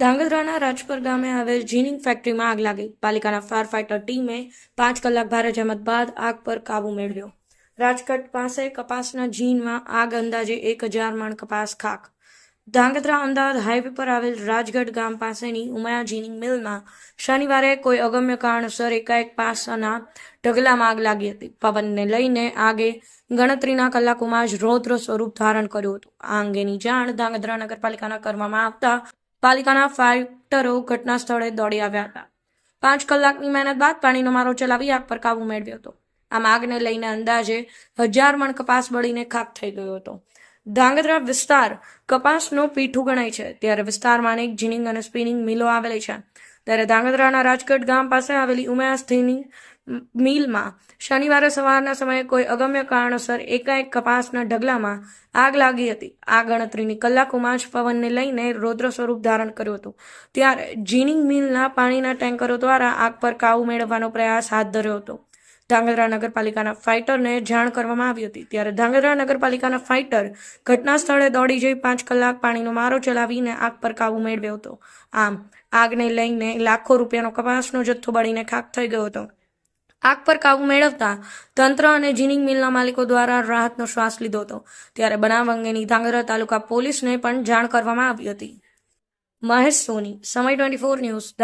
ધાંગધ્રાના રાજપર ગામે આવેલ જીનિંગ ફેક્ટરીમાં આગ લાગી. પાલિકાના ફાયર ફાઇટર ટીમે પાંચ કલાક ભારે જહેમત બાદ આગ પર કાબુ મેળવ્યો. રાજકોટ પાસે કપાસના જીનમાં આગ અંદાજે એક હજાર મણ કપાસ ખાક. ધાંગધ્રા અમદાવાદ હાઈવે પર આવેલ રાજગઢ ગામ પાસેની ઉમાયા જીનિંગ મિલમાં શનિવારે કોઈ અગમ્ય કારણસર એકાએક પાસાના ઢગલામાં આગ લાગી હતી. પવનને લઈને આગે ગણતરીના કલાકોમાં જ રૌદ્ર સ્વરૂપ ધારણ કર્યું હતું. આ અંગેની જાણ ધાંગધ્રા નગરપાલિકાના કરવામાં આવતા પાલિકાના ફાઇટરો ઘટના સ્થળે દોડી આવ્યા હતા. પાંચ કલાકની મહેનત બાદ પાણીનો મારો ચલાવી આગ પર કાબુ મેળવ્યો હતો. આમ આગને લઈને અંદાજે હજાર મણ કપાસ બળીને ખાક થઈ ગયો હતો. ધાંગધ્રા વિસ્તાર કપાસનો પીઠું ગણાય છે. ત્યારે વિસ્તારમાં અનેક જીનિંગ અને સ્પિનિંગ મિલો આવેલી છે. ત્યારે ધાંગધ્રાના રાજકોટ ગામ પાસે આવેલી ઉમાયા સ્થિની મિલમાં. શનિવારે સવારના સમયે કોઈ અગમ્ય કારણોસર એકાએક કપાસના ઢગલામાં આગ લાગી હતી. આ ગણતરીની કલાકોમાં જ પવનને લઈને રૌદ્ર સ્વરૂપ ધારણ કર્યું હતું. ત્યારે જીનિંગ મિલના પાણીના ટેન્કરો દ્વારા આગ પર કાબુ મેળવવાનો પ્રયાસ હાથ ધર્યો હતો. ધાંગધ્રા નગરપાલિકાના ફાઇટરને જાણ કરવામાં આવી હતી. ત્યારે ધાંગધ્રા નગરપાલિકાના ફાઇટર ઘટના સ્થળે દોડી જઈ પાંચ કલાક પાણીનો મારો ચલાવીને આગ પર કાબુ મેળવ્યો હતો. આમ, આગને લઈને લાખો રૂપિયાનો કપાસનો જથ્થો બળીને ખાક થઈ ગયો હતો. આગ પર કાબુ મેળવતા તંત્ર અને જીનિંગ મિલના માલિકો દ્વારા રાહતનો શ્વાસ લીધો હતો. ત્યારે બનાવ અંગેની ધાંગધ્રા તાલુકા પોલીસને પણ જાણ કરવામાં આવી હતી. મહેશ સોની, સમય ટ્વેન્ટી ફોર ન્યૂઝ